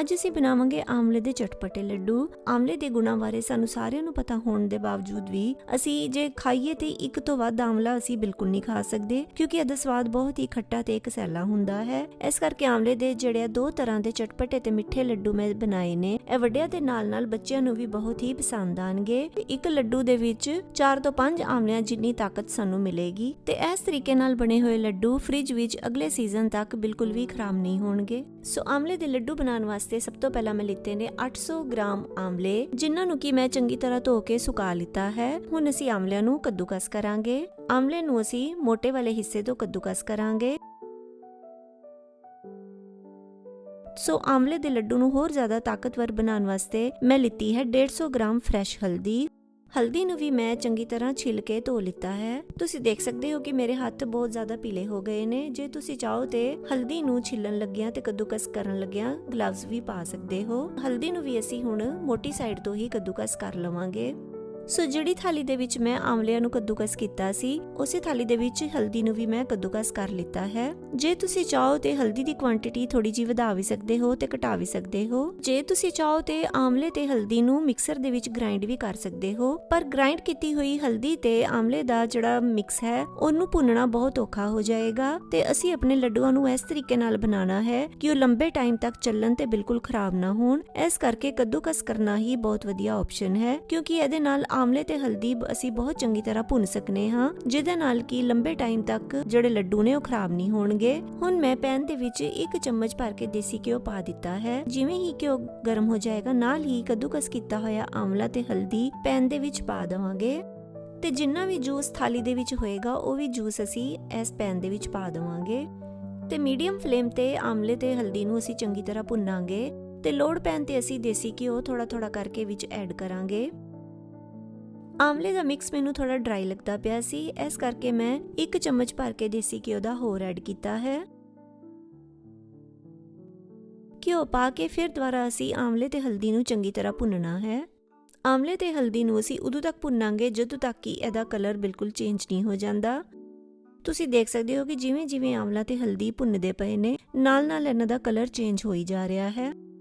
ਅੱਜ ਅਸੀਂ ਬਣਾਵਾਂਗੇ ਆਮਲੇ ਦੇ ਚਟਪਟੇ ਲੱਡੂ। ਆਮਲੇ ਦੇ ਗੁਣਾਂ ਬਾਰੇ ਸਾਨੂੰ ਸਾਰਿਆਂ ਨੂੰ ਪਤਾ ਹੋਣ ਦੇ ਬਾਵਜੂਦ ਵੀ ਅਸੀਂ ਜੇ ਖਾਈਏ ਤੇ ਇੱਕ ਤੋਂ ਵੱਧ ਆਮਲਾ ਅਸੀਂ ਬਿਲਕੁਲ ਨਹੀਂ ਖਾ ਸਕਦੇ, ਕਿਉਂਕਿ ਇਹਦਾ ਸਵਾਦ ਬਹੁਤ ਹੀ ਖੱਟਾ ਤੇ ਕਸੈਲਾ ਹੁੰਦਾ ਹੈ। ਇਸ ਕਰਕੇ ਆਮਲੇ ਦੇ ਜਿਹੜੇ ਦੋ ਤਰ੍ਹਾਂ ਦੇ ਚਟਪਟੇ ਤੇ ਮਿੱਠੇ ਲੱਡੂ ਮੈਂ ਬਣਾਏ ਨੇ। ਇਹ ਵੱਡਿਆਂ ਦੇ ਨਾਲ-ਨਾਲ ਬੱਚਿਆਂ ਨੂੰ ਵੀ ਬਹੁਤ ਹੀ ਪਸੰਦ ਆਣਗੇ। ਇੱਕ ਲੱਡੂ ਦੇ ਵਿੱਚ 4 ਤੋਂ 5 ਆਮਲਿਆਂ ਜਿੰਨੀ ਤਾਕਤ ਸਾਨੂੰ ਮਿਲੇਗੀ ਤੇ ਇਸ ਤਰੀਕੇ ਨਾਲ ਬਣੇ ਹੋਏ ਲੱਡੂ ਫ੍ਰਿਜ ਵਿੱਚ ਅਗਲੇ ਸੀਜ਼ਨ ਤੱਕ ਬਿਲਕੁਲ ਵੀ ਖਰਾਬ ਨਹੀਂ ਹੋਣਗੇ। ਸੋ ਆਮਲੇ ਦੇ ਲੱਡੂ ਬਣਾਉਣ ਵਾਸਤੇ ਸਭ ਤੋਂ ਪਹਿਲਾਂ ਮੈਂ ਲਿੱਤੇ ਨੇ 800 ਗ੍ਰਾਮ ਆਮਲੇ, ਜਿਨ੍ਹਾਂ ਨੂੰ ਕਿ ਮੈਂ ਚੰਗੀ ਤਰ੍ਹਾਂ ਧੋ ਕੇ ਸੁਕਾ ਲਿੱਤਾ ਹੈ। ਹੁਣ ਅਸੀਂ ਆਮਲਿਆਂ ਨੂੰ ਕੱਦੂਕਸ ਕਰਾਂਗੇ। ਆਮਲੇ ਨੂੰ ਅਸੀਂ ਮੋਟੇ ਵਾਲੇ ਹਿੱਸੇ ਤੋਂ ਕੱਦੂਕਸ ਕਰਾਂਗੇ। ਸੋ ਆਮਲੇ ਦੇ ਲੱਡੂ ਨੂੰ ਹੋਰ ਜ਼ਿਆਦਾ ਤਾਕਤਵਰ ਬਣਾਉਣ ਵਾਸਤੇ ਮੈਂ ਲਿੱਤੀ ਹੈ 150 ਗ੍ਰਾਮ ਫਰੈਸ਼ ਹਲਦੀ। ਹਲਦੀ ਨੂੰ ਵੀ ਮੈਂ ਚੰਗੀ ਤਰ੍ਹਾਂ ਛਿੱਲ ਕੇ ਧੋ ਲਿੱਤਾ ਹੈ। ਤੁਸੀਂ ਦੇਖ ਸਕਦੇ ਹੋ ਕਿ ਮੇਰੇ ਹੱਥ ਬਹੁਤ ਜ਼ਿਆਦਾ ਪੀਲੇ ਹੋ ਗਏ ਨੇ। ਜੇ ਤੁਸੀਂ ਚਾਹੋ ਤੇ ਹਲਦੀ ਨੂੰ ਛਿੱਲਣ ਲੱਗਿਆਂ ਤੇ ਕੱਦੂਕਸ ਕਰਨ ਲੱਗਿਆਂ ਗਲਵਜ਼ ਵੀ ਪਾ ਸਕਦੇ ਹੋ। ਹਲਦੀ ਨੂੰ ਵੀ ਅਸੀਂ ਹੁਣ ਮੋਟੀ ਸਾਈਡ ਤੋਂ ਹੀ ਕੱਦੂਕਸ ਕਰ ਲਵਾਂਗੇ। ਸੋ ਜਿਹੜੀ ਥਾਲੀ ਦੇ ਵਿੱਚ ਮੈਂ ਆਮਲਿਆਂ ਨੂੰ ਕੱਦੂਕਸ ਕੀਤਾ ਸੀ, ਉਸੇ ਥਾਲੀ ਦੇ ਵਿੱਚ ਹਲਦੀ ਨੂੰ ਵੀ ਮੈਂ ਕੱਦੂਕਸ ਕਰ ਲਿੱਤਾ ਹੈ। ਜੇ ਤੁਸੀਂ ਚਾਹੋ ਤੇ ਹਲਦੀ ਦੀ ਕੁਆਂਟੀਟੀ ਥੋੜੀ ਜਿਹੀ ਵਧਾ ਵੀ ਸਕਦੇ ਹੋ ਤੇ ਘਟਾ ਵੀ ਸਕਦੇ ਹੋ। ਜੇ ਤੁਸੀਂ ਚਾਹੋ ਤੇ ਆਮਲੇ ਤੇ ਹਲਦੀ ਨੂੰ ਮਿਕਸਰ ਦੇ ਵਿੱਚ ਗ੍ਰਾਈਂਡ ਵੀ ਕਰ ਸਕਦੇ ਹੋ, ਪਰ ਗ੍ਰਾਈਂਡ ਕੀਤੀ ਹੋਈ ਹਲਦੀ ਤੇ ਆਮਲੇ ਦਾ ਜਿਹੜਾ ਮਿਕਸ ਹੈ, ਉਹਨੂੰ ਭੁੰਨਣਾ ਬਹੁਤ ਔਖਾ ਹੋ ਜਾਏਗਾ ਤੇ ਅਸੀਂ ਆਪਣੇ ਲੱਡੂਆਂ ਨੂੰ ਇਸ ਤਰੀਕੇ ਨਾਲ ਬਣਾਉਣਾ ਹੈ ਕਿ ਉਹ ਲੰਬੇ ਟਾਈਮ ਤੱਕ ਚੱਲਣ ਤੇ ਬਿਲਕੁਲ ਖਰਾਬ ਨਾ ਹੋਣ। ਇਸ ਕਰਕੇ ਕੱਦੂਕਸ ਕਰਨਾ ਹੀ ਬਹੁਤ ਵਧੀਆ ਆਪਸ਼ਨ ਹੈ, ਕਿਉਂਕਿ ਇਹਦੇ ਨਾਲ ਆਮਲੇ ਤੇ ਹਲਦੀ ਅਸੀਂ ਬਹੁਤ ਚੰਗੀ ਤਰ੍ਹਾਂ ਭੁੰਨ ਸਕਨੇ ਹਾਂ। ਜਿਹਦੇ ਨਾਲ ਕਿ ਲੰਬੇ ਟਾਈਮ ਤੱਕ ਜਿਹੜੇ ਲੱਡੂ ਨੇ ਉਹ ਖਰਾਬ ਨਹੀਂ ਹੋਣਗੇ। ਹੁਣ ਮੈਂ ਪੈਨ ਦੇ ਵਿੱਚ ਇੱਕ ਚਮਚ ਭਰ ਕੇ ਦੇਸੀ ਘਿਓ ਪਾ ਦਿੱਤਾ ਹੈ। ਜਿਵੇਂ ਹੀ ਘਿਓ ਗਰਮ ਹੋ ਜਾਏਗਾ, ਨਾਲ ਹੀ ਕੱਦੂਕਸ ਕੀਤਾ ਹੋਇਆ ਆਮਲਾ ਤੇ ਹਲਦੀ ਪੈਨ ਦੇ ਵਿੱਚ ਪਾ ਦੇਵਾਂਗੇ। ਤੇ ਜਿੰਨਾ ਵੀ ਜੂਸ ਥਾਲੀ ਦੇ ਵਿੱਚ ਹੋਏਗਾ, ਉਹ ਵੀ ਜੂਸ ਅਸੀਂ ਇਸ ਪੈਨ ਦੇ ਵਿੱਚ ਪਾ ਦੇਵਾਂਗੇ। ਤੇ ਮੀਡੀਅਮ ਫਲੇਮ ਤੇ ਆਮਲੇ ਤੇ ਹਲਦੀ ਨੂੰ ਅਸੀਂ ਚੰਗੀ ਤਰ੍ਹਾਂ ਭੁੰਨਾਂਗੇ। ਤੇ ਲੋੜ ਪੈਨ ਤੇ ਅਸੀਂ ਦੇਸੀ ਘਿਓ ਥੋੜਾ ਥੋੜਾ ਕਰਕੇ ਵਿੱਚ ਐਡ ਕਰਾਂਗੇ। ਆਮਲੇ ਦਾ ਮਿਕਸ ਮੈਨੂੰ ਥੋੜਾ ਡਰਾਈ ਲੱਗਦਾ ਪਿਆ ਸੀ, ਇਸ ਕਰਕੇ ਮੈਂ ਇੱਕ ਚਮਚ ਭਰ ਕੇ ਦੇਸੀ ਘਿਓ ਦਾ ਹੋਰ ਐਡ ਕੀਤਾ ਹੈ। ਘਿਓ ਪਾ ਕੇ ਫਿਰ ਦੁਬਾਰਾ ਅਸੀਂ ਆਮਲੇ ਤੇ ਹਲਦੀ ਨੂੰ ਚੰਗੀ ਤਰ੍ਹਾਂ ਭੁੰਨਣਾ ਹੈ। ਆਮਲੇ ਤੇ ਹਲਦੀ ਨੂੰ ਅਸੀਂ ਉਦੋਂ ਤੱਕ ਭੁੰਨਾਂਗੇ ਜਦੋਂ ਤੱਕ ਕਿ ਇਹਦਾ ਕਲਰ ਬਿਲਕੁਲ ਚੇਂਜ ਨਹੀਂ ਹੋ ਜਾਂਦਾ। ਤੁਸੀਂ ਦੇਖ ਸਕਦੇ ਹੋ ਕਿ ਜਿਵੇਂ ਜਿਵੇਂ ਆਮਲਾ ਤੇ ਹਲਦੀ ਭੁੰਨਦੇ ਪਏ ਨੇ, ਨਾਲ-ਨਾਲ ਇਹਨਾਂ ਦਾ ਕਲਰ ਚੇਂਜ ਹੋਈ ਜਾ ਰਿਹਾ ਹੈ।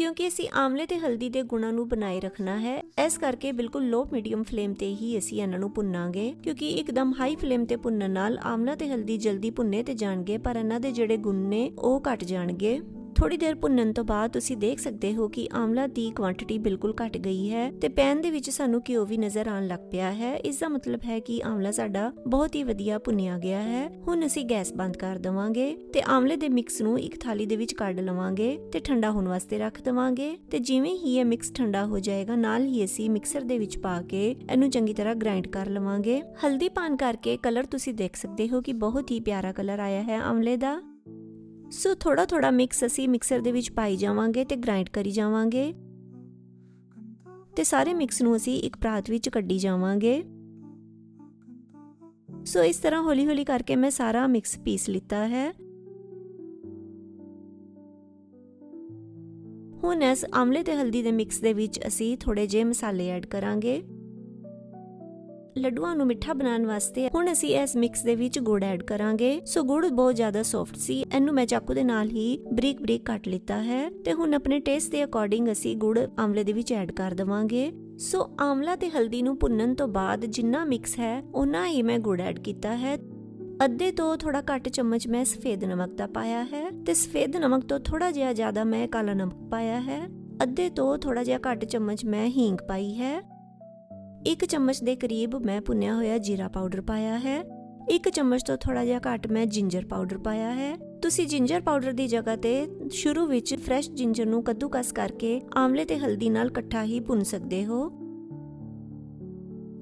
ਕਿਉਂਕਿ ਅਸੀਂ ਆਮਲੇ ਤੇ ਹਲਦੀ ਦੇ ਗੁਣਾਂ ਨੂੰ ਬਣਾਏ ਰੱਖਣਾ ਹੈ, ਇਸ ਕਰਕੇ ਬਿਲਕੁਲ ਲੋ ਮੀਡੀਅਮ ਫਲੇਮ ਤੇ ਹੀ ਅਸੀਂ ਇਹਨਾਂ ਨੂੰ ਭੁੰਨਾਂਗੇ, ਕਿਉਂਕਿ ਇੱਕਦਮ ਹਾਈ ਫਲੇਮ ਤੇ ਭੁੰਨਣ ਨਾਲ ਆਮਲਾ ਤੇ ਹਲਦੀ ਜਲਦੀ ਭੁੰਨੇ ਤੇ ਜਾਣਗੇ, ਪਰ ਇਹਨਾਂ ਦੇ ਜਿਹੜੇ ਗੁਣ ਨੇ ਉਹ ਘਟ ਜਾਣਗੇ। ਥੋੜੀ ਦੇਰ ਭੁੰਨਣ ਤੋਂ ਬਾਅਦ ਤੁਸੀਂ ਦੇਖ ਸਕਦੇ ਹੋ ਕਿ ਆਮਲਾ ਦੀ ਕੁਆਂਟੀਟੀ ਬਿਲਕੁਲ ਘਟ ਗਈ ਹੈ ਤੇ ਪੈਨ ਦੇ ਵਿੱਚ ਸਾਨੂੰ ਘਿਓ ਵੀ ਨਜ਼ਰ ਆਉਣ ਲੱਗ ਪਿਆ ਹੈ। ਇਸ ਦਾ ਮਤਲਬ ਹੈ ਕਿ ਆਮਲਾ ਸਾਡਾ ਬਹੁਤ ਹੀ ਵਧੀਆ ਭੁੰਨਿਆ ਗਿਆ ਹੈ। ਹੁਣ ਅਸੀਂ ਗੈਸ ਬੰਦ ਕਰ ਦਵਾਂਗੇ ਤੇ ਆਮਲੇ ਦੇ ਮਿਕਸ ਨੂੰ ਇੱਕ ਥਾਲੀ ਦੇ ਵਿੱਚ ਕੱਢ ਲਵਾਂਗੇ ਤੇ ਠੰਡਾ ਹੋਣ ਵਾਸਤੇ ਰੱਖ ਦਵਾਂਗੇ ਤੇ ਜਿਵੇਂ ਹੀ ਇਹ ਮਿਕਸ ਠੰਡਾ ਹੋ ਜਾਏਗਾ, ਨਾਲ ਹੀ ਅਸੀਂ ਮਿਕਸਰ ਦੇ ਵਿੱਚ ਪਾ ਕੇ ਇਹਨੂੰ ਚੰਗੀ ਤਰ੍ਹਾਂ ਗ੍ਰਾਈਂਡ ਕਰ ਲਵਾਂਗੇ। ਹਲਦੀ ਪਾਣ ਕਰਕੇ ਕਲਰ ਤੁਸੀਂ ਦੇਖ ਸਕਦੇ ਹੋ ਕਿ ਬਹੁਤ ਹੀ ਪਿਆਰਾ ਕਲਰ ਆਇਆ ਹੈ ਆਮਲੇ ਦਾ। ਸੋ ਥੋੜਾ ਥੋੜਾ ਮਿਕਸ ਅਸੀਂ ਮਿਕਸਰ ਦੇ ਵਿੱਚ ਪਾਈ ਜਾਵਾਂਗੇ ਤੇ ਗ੍ਰਾਈਂਡ ਕਰੀ ਜਾਵਾਂਗੇ। ਤੇ ਸਾਰੇ ਮਿਕਸ ਨੂੰ ਅਸੀਂ ਇੱਕ ਪਰਾਤ ਵਿੱਚ ਕੱਢੀ ਜਾਵਾਂਗੇ। ਸੋ ਇਸ ਤਰ੍ਹਾਂ ਹੌਲੀ-ਹੌਲੀ ਕਰਕੇ ਮੈਂ ਸਾਰਾ ਮਿਕਸ ਪੀਸ ਲਿੱਤਾ ਹੈ। ਹੁਣ ਇਸ ਆਮਲੇ ਤੇ ਹਲਦੀ ਦੇ ਮਿਕਸ ਦੇ ਵਿੱਚ ਅਸੀਂ ਥੋੜੇ ਜਿਹੇ ਮਸਾਲੇ ਐਡ ਕਰਾਂਗੇ। ਲੱਡੂਆਂ ਨੂੰ ਮਿੱਠਾ ਬਣਾਉਣ ਵਾਸਤੇ ਹੁਣ ਅਸੀਂ ਇਸ ਮਿਕਸ ਦੇ ਵਿੱਚ ਗੁੜ ਐਡ ਕਰਾਂਗੇ। ਸੋ ਗੁੜ ਬਹੁਤ ਜ਼ਿਆਦਾ ਸੌਫਟ ਸੀ। ਇਹਨੂੰ ਮੈਂ ਚਾਕੂ ਦੇ ਨਾਲ ਹੀ ਬਰੀਕ ਬਰੀਕ ਕੱਟ ਲਿੱਤਾ ਹੈ ਤੇ ਹੁਣ ਆਪਣੇ ਟੇਸਟ ਦੇ ਅਕੋਰਡਿੰਗ ਅਸੀਂ ਗੁੜ ਆਮਲੇ ਦੇ ਵਿੱਚ ਐਡ ਕਰ ਦਵਾਂਗੇ। ਸੋ ਆਮਲਾ ਤੇ ਹਲਦੀ ਨੂੰ ਭੁੰਨਣ ਤੋਂ ਬਾਅਦ ਜਿੰਨਾ ਮਿਕਸ ਹੈ ਉਨਾ ਹੀ ਮੈਂ ਗੁੜ ਐਡ ਕੀਤਾ ਹੈ। ਅੱਧੇ ਤੋਂ ਥੋੜਾ ਘੱਟ ਚਮਚ ਮੈਂ ਸਫੇਦ ਨਮਕ ਦਾ ਪਾਇਆ ਹੈ ਤੇ ਸਫੇਦ ਨਮਕ ਤੋਂ ਥੋੜਾ ਜਿਹਾ ਜ਼ਿਆਦਾ ਮੈਂ ਕਾਲਾ ਨਮਕ ਪਾਇਆ ਹੈ। ਅੱਧੇ ਤੋਂ ਥੋੜਾ ਜਿਹਾ ਘੱਟ ਚਮਚ ਮੈਂ ਹੀਂਗ ਪਾਈ ਹੈ। ਇੱਕ ਚਮਚ ਦੇ ਕਰੀਬ ਮੈਂ ਭੁੰਨਿਆ ਹੋਇਆ ਜੀਰਾ ਪਾਊਡਰ ਪਾਇਆ ਹੈ। ਇੱਕ ਚਮਚ ਤੋਂ ਥੋੜਾ ਜਿਹਾ ਘੱਟ ਮੈਂ ਜਿੰਜਰ ਪਾਊਡਰ ਪਾਇਆ ਹੈ। ਤੁਸੀਂ ਜਿੰਜਰ ਪਾਊਡਰ ਦੀ ਜਗ੍ਹਾ ਤੇ ਸ਼ੁਰੂ ਵਿੱਚ ਫਰੈਸ਼ ਜਿੰਜਰ ਨੂੰ ਕੱਦੂਕਸ ਕਰਕੇ ਆਮਲੇ ਤੇ ਹਲਦੀ ਨਾਲ ਇਕੱਠਾ ਹੀ ਭੁੰਨ ਸਕਦੇ ਹੋ।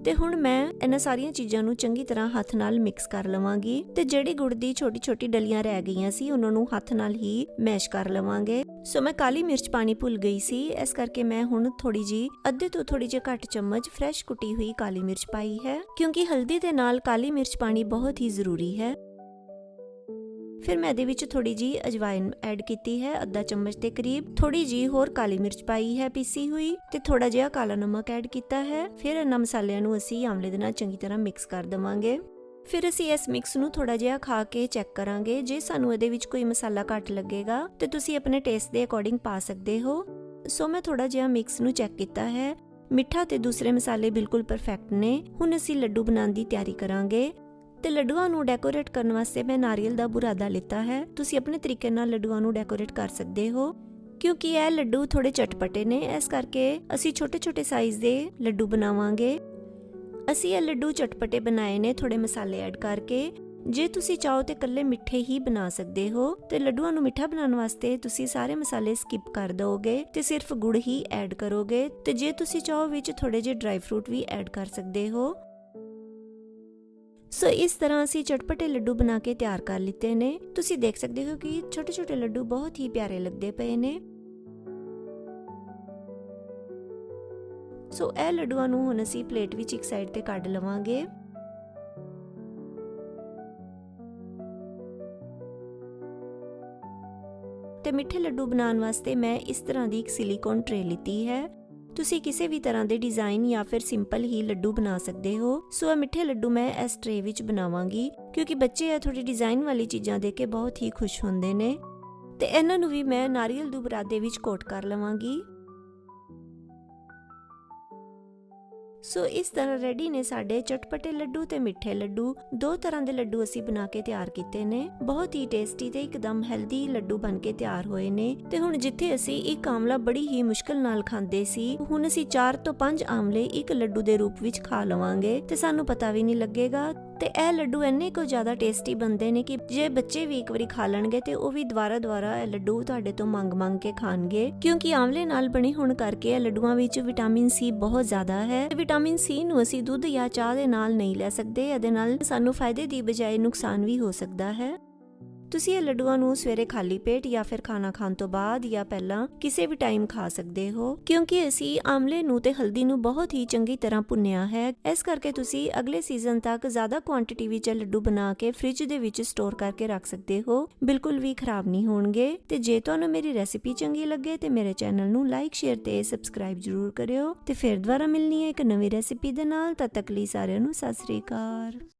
ਤੇ ਹੁਣ ਮੈਂ ਇਹਨਾਂ ਸਾਰੀਆਂ ਚੀਜ਼ਾਂ ਨੂੰ ਚੰਗੀ ਤਰ੍ਹਾਂ ਹੱਥ ਨਾਲ ਮਿਕਸ ਕਰ ਲਵਾਂਗੀ ਤੇ ਜਿਹੜੀ ਗੁੜ ਦੀ ਛੋਟੀ-ਛੋਟੀ ਡਲੀਆਂ ਰਹਿ ਗਈਆਂ ਸੀ, ਉਹਨਾਂ ਨੂੰ ਹੱਥ ਨਾਲ ਹੀ ਮੈਸ਼ ਕਰ ਲਵਾਂਗੇ। ਸੋ ਮੈਂ ਕਾਲੀ ਮਿਰਚ ਪਾਣੀ ਭੁੱਲ ਗਈ ਸੀ, ਇਸ ਕਰਕੇ ਮੈਂ ਹੁਣ ਥੋੜੀ ਜੀ ਅੱਧੇ ਤੋਂ ਥੋੜੀ ਜਿਹੀ ਘੱਟ ਚਮਚ ਫਰੈਸ਼ ਕੁੱਟੀ ਹੋਈ ਕਾਲੀ ਮਿਰਚ ਪਾਈ ਹੈ, ਕਿਉਂਕਿ ਹਲਦੀ ਦੇ ਨਾਲ ਕਾਲੀ ਮਿਰਚ ਪਾਣੀ ਬਹੁਤ ਹੀ ਜ਼ਰੂਰੀ ਹੈ। ਫਿਰ ਮੈਂ ਇਹਦੇ ਵਿੱਚ ਥੋੜੀ ਜੀ ਅਜਵਾਇਨ ਐਡ ਕੀਤੀ ਹੈ, ਅੱਧਾ ਚਮਚ ਦੇ ਕਰੀਬ। ਥੋੜੀ ਜੀ ਹੋਰ ਕਾਲੀ ਮਿਰਚ ਪਾਈ ਹੈ, ਪੀਸੀ ਹੋਈ ਤੇ ਥੋੜਾ ਜਿਹਾ ਕਾਲਾ ਨਮਕ ਐਡ ਕੀਤਾ ਹੈ। ਫਿਰ ਇਹਨਾਂ ਮਸਾਲਿਆਂ ਨੂੰ ਅਸੀਂ ਆਮਲੇ ਦੇ ਨਾਲ ਚੰਗੀ ਤਰ੍ਹਾਂ ਮਿਕਸ ਕਰ ਦਵਾਂਗੇ। ਫਿਰ ਅਸੀਂ ਇਸ ਮਿਕਸ ਨੂੰ ਥੋੜਾ ਜਿਹਾ ਖਾ ਕੇ ਚੈੱਕ ਕਰਾਂਗੇ। ਜੇ ਸਾਨੂੰ ਇਹਦੇ ਵਿੱਚ ਕੋਈ ਮਸਾਲਾ ਘੱਟ ਲੱਗੇਗਾ, ਤੇ ਤੁਸੀਂ ਆਪਣੇ ਟੇਸਟ ਦੇ ਅਕੋਰਡਿੰਗ ਪਾ ਸਕਦੇ ਹੋ। ਸੋ ਮੈਂ ਥੋੜਾ ਜਿਹਾ ਮਿਕਸ ਨੂੰ ਚੈੱਕ ਕੀਤਾ ਹੈ। ਮਿੱਠਾ ਤੇ ਦੂਸਰੇ ਮਸਾਲੇ ਬਿਲਕੁਲ ਪਰਫੈਕਟ ਨੇ। ਹੁਣ ਅਸੀਂ ਲੱਡੂ ਬਣਾਉਣ ਦੀ ਤਿਆਰੀ ਕਰਾਂਗੇ। ਤੇ ਲੱਡੂਆਂ ਨੂੰ ਡੈਕੋਰੇਟ ਕਰਨ ਵਾਸਤੇ ਮੈਂ ਨਾਰੀਅਲ ਦਾ ਬੁਰਾਦਾ ਲਿੱਤਾ ਹੈ। ਤੁਸੀਂ ਆਪਣੇ ਤਰੀਕੇ ਨਾਲ ਲੱਡੂਆਂ ਨੂੰ ਡੈਕੋਰੇਟ ਕਰ ਸਕਦੇ ਹੋ। ਕਿਉਂਕਿ ਇਹ ਲੱਡੂ ਥੋੜੇ ਚਟਪਟੇ ਨੇ, ਇਸ ਕਰਕੇ ਅਸੀਂ ਛੋਟੇ-ਛੋਟੇ ਸਾਈਜ਼ ਦੇ ਲੱਡੂ ਬਣਾਵਾਂਗੇ। ਅਸੀਂ ਇਹ ਲੱਡੂ ਚਟਪਟੇ ਬਣਾਏ ਨੇ ਥੋੜੇ ਮਸਾਲੇ ਐਡ ਕਰਕੇ। ਜੇ ਤੁਸੀਂ ਚਾਹੋ ਤੇ ਇਕੱਲੇ ਮਿੱਠੇ ਹੀ ਬਣਾ ਸਕਦੇ ਹੋ, ਤੇ ਲੱਡੂਆਂ ਨੂੰ ਮਿੱਠਾ ਬਣਾਉਣ ਵਾਸਤੇ ਤੁਸੀਂ ਸਾਰੇ ਮਸਾਲੇ ਸਕਿਪ ਕਰ ਦਿਓਗੇ ਤੇ ਸਿਰਫ ਗੁੜ ਹੀ ਐਡ ਕਰੋਗੇ। ਤੇ ਜੇ ਤੁਸੀਂ ਚਾਹੋ ਵਿੱਚ ਥੋੜੇ ਜਿਹੇ ਡਰਾਈ ਫਰੂਟ ਵੀ ਐਡ ਕਰ ਸਕਦੇ ਹੋ ਸੋ ਇਸ ਤਰ੍ਹਾਂ ਅਸੀਂ ਚਟਪਟੇ ਲੱਡੂ ਬਣਾ ਕੇ ਤਿਆਰ ਕਰ ਲਿੱਤੇ ਨੇ। ਤੁਸੀਂ ਦੇਖ ਸਕਦੇ ਹੋ ਕਿ ਛੋਟੇ-ਛੋਟੇ ਲੱਡੂ ਬਹੁਤ ਹੀ ਪਿਆਰੇ ਲੱਗਦੇ ਪਏ ਨੇ। ਸੋ ਇਹ ਲੱਡੂਆਂ ਨੂੰ ਹੁਣ ਅਸੀਂ ਪਲੇਟ ਵਿੱਚ ਇੱਕ ਸਾਈਡ ਤੇ ਕੱਢ ਲਵਾਂਗੇ। ਤੇ ਮਿੱਠੇ ਲੱਡੂ ਬਣਾਉਣ ਵਾਸਤੇ ਮੈਂ ਇਸ ਤਰ੍ਹਾਂ ਦੀ ਇੱਕ ਸਿਲੀਕੋਨ ਟਰੇ ਲਿੱਤੀ ਹੈ। ਤੁਸੀਂ ਕਿਸੇ ਵੀ ਤਰ੍ਹਾਂ ਦੇ ਡਿਜ਼ਾਈਨ ਜਾਂ ਫਿਰ ਸਿੰਪਲ ਹੀ ਲੱਡੂ ਬਣਾ ਸਕਦੇ ਹੋ। ਸੋ ਇਹ ਮਿੱਠੇ ਲੱਡੂ ਮੈਂ ਇਸ ਟਰੇ ਵਿੱਚ ਬਣਾਵਾਂਗੀ, ਕਿਉਂਕਿ ਬੱਚੇ ਇਹ ਥੋੜੀ ਡਿਜ਼ਾਈਨ ਵਾਲੀ ਚੀਜ਼ਾਂ ਦੇਖ ਕੇ ਬਹੁਤ ਹੀ ਖੁਸ਼ ਹੁੰਦੇ ਨੇ। ਤੇ ਇਹਨਾਂ ਨੂੰ ਵੀ ਮੈਂ ਨਾਰੀਅਲ ਦੁਬਰਾਦੇ ਵਿੱਚ ਕੋਟ ਕਰ ਲਵਾਂਗੀ। ਸੋ ਇਸ ਤਰ੍ਹਾਂ ਰੈਡੀ ਨੇ ਸਾਡੇ ਚਟਪਟੇ ਲੱਡੂ ਤੇ ਮਿੱਠੇ ਲੱਡੂ, ਦੋ ਤਰ੍ਹਾਂ ਦੇ ਲੱਡੂ ਅਸੀਂ ਬਣਾ ਕੇ ਤਿਆਰ ਕੀਤੇ ਨੇ। ਬਹੁਤ ਹੀ ਟੇਸਟੀ ਤੇ ਇੱਕਦਮ ਹੈਲਦੀ ਲੱਡੂ ਬਣ ਕੇ ਤਿਆਰ ਹੋਏ ਨੇ। ਤੇ ਹੁਣ ਜਿੱਥੇ ਅਸੀਂ ਇੱਕ ਆਮਲਾ ਬੜੀ ਹੀ ਮੁਸ਼ਕਲ ਨਾਲ ਖਾਂਦੇ ਸੀ, ਹੁਣ ਅਸੀਂ 4 ਤੋਂ 5 ਆਮਲੇ ਇੱਕ ਲੱਡੂ ਦੇ ਰੂਪ ਵਿੱਚ ਖਾ ਲਵਾਂਗੇ। ਤੇ ਸਾਨੂੰ ਪਤਾ ਵੀ ਨਹੀਂ ਲੱਗੇਗਾ ਤੇ ਇਹ ਲੱਡੂ ਇੰਨੇ ਕੋ ਜ਼ਿਆਦਾ ਟੇਸਟੀ ਬਣਦੇ ਨੇ ਕਿ ਜੇ ਬੱਚੇ ਵੀ ਇੱਕ ਵਾਰੀ ਖਾ ਲੈਣਗੇ ਤੇ ਉਹ ਵੀ ਦੁਬਾਰਾ ਦੁਬਾਰਾ ਇਹ ਲੱਡੂ ਤੁਹਾਡੇ ਤੋਂ ਮੰਗ-ਮੰਗ ਕੇ ਖਾਣਗੇ। ਕਿਉਂਕਿ ਆਂਵਲੇ ਨਾਲ ਬਣੇ ਹੋਣ ਕਰਕੇ ਇਹ ਲੱਡੂਆਂ ਵਿੱਚ ਵਿਟਾਮਿਨ ਸੀ ਬਹੁਤ ਜ਼ਿਆਦਾ ਹੈ। ਤੇ ਵਿਟਾਮਿਨ ਸੀ ਨੂੰ ਅਸੀਂ ਦੁੱਧ ਜਾਂ ਚਾਹ ਦੇ ਨਾਲ ਨਹੀਂ ਲੈ ਸਕਦੇ। ਇਹਦੇ ਨਾਲ ਸਾਨੂੰ ਫਾਇਦੇ ਦੀ ਬਜਾਏ ਨੁਕਸਾਨ ਵੀ ਹੋ ਸਕਦਾ ਹੈ। ਤੁਸੀਂ ਇਹ ਲੱਡੂਆਂ ਨੂੰ ਸਵੇਰੇ ਖਾਲੀ ਪੇਟ ਜਾਂ ਫਿਰ ਖਾਣਾ ਖਾਣ ਤੋਂ ਬਾਅਦ ਜਾਂ ਪਹਿਲਾਂ ਕਿਸੇ ਵੀ ਟਾਈਮ ਖਾ ਸਕਦੇ ਹੋ, ਕਿਉਂਕਿ ਅਸੀਂ ਆਮਲੇ ਨੂੰ ਤੇ ਹਲਦੀ ਨੂੰ ਬਹੁਤ ਹੀ ਚੰਗੀ ਤਰ੍ਹਾਂ ਭੁੰਨਿਆ ਹੈ। ਇਸ ਕਰਕੇ ਤੁਸੀਂ ਅਗਲੇ ਸੀਜ਼ਨ ਤੱਕ ਜ਼ਿਆਦਾ ਕੁਆਂਟੀਟੀ ਵਿੱਚ ਲੱਡੂ ਬਣਾ ਕੇ ਫ੍ਰਿਜ ਦੇ ਵਿੱਚ ਸਟੋਰ ਕਰਕੇ ਰੱਖ ਸਕਦੇ ਹੋ। ਬਿਲਕੁਲ ਵੀ ਖਰਾਬ ਨਹੀਂ ਹੋਣਗੇ। ਤੇ ਜੇ ਤੁਹਾਨੂੰ ਮੇਰੀ ਰੈਸਿਪੀ ਚੰਗੀ ਲੱਗੇ ਤੇ ਮੇਰੇ ਚੈਨਲ ਨੂੰ ਲਾਈਕ ਸ਼ੇਅਰ ਤੇ ਸਬਸਕ੍ਰਾਈਬ ਜ਼ਰੂਰ ਕਰਿਓ। ਤੇ ਫਿਰ ਦੁਬਾਰਾ ਮਿਲਣੀ ਹੈ ਇੱਕ ਨਵੀਂ ਰੈਸਿਪੀ ਦੇ ਨਾਲ। ਤਦ ਤੱਕ ਲਈ ਸਾਰਿਆਂ ਨੂੰ ਸਤਿ ਸ੍ਰੀ ਅਕਾਲ।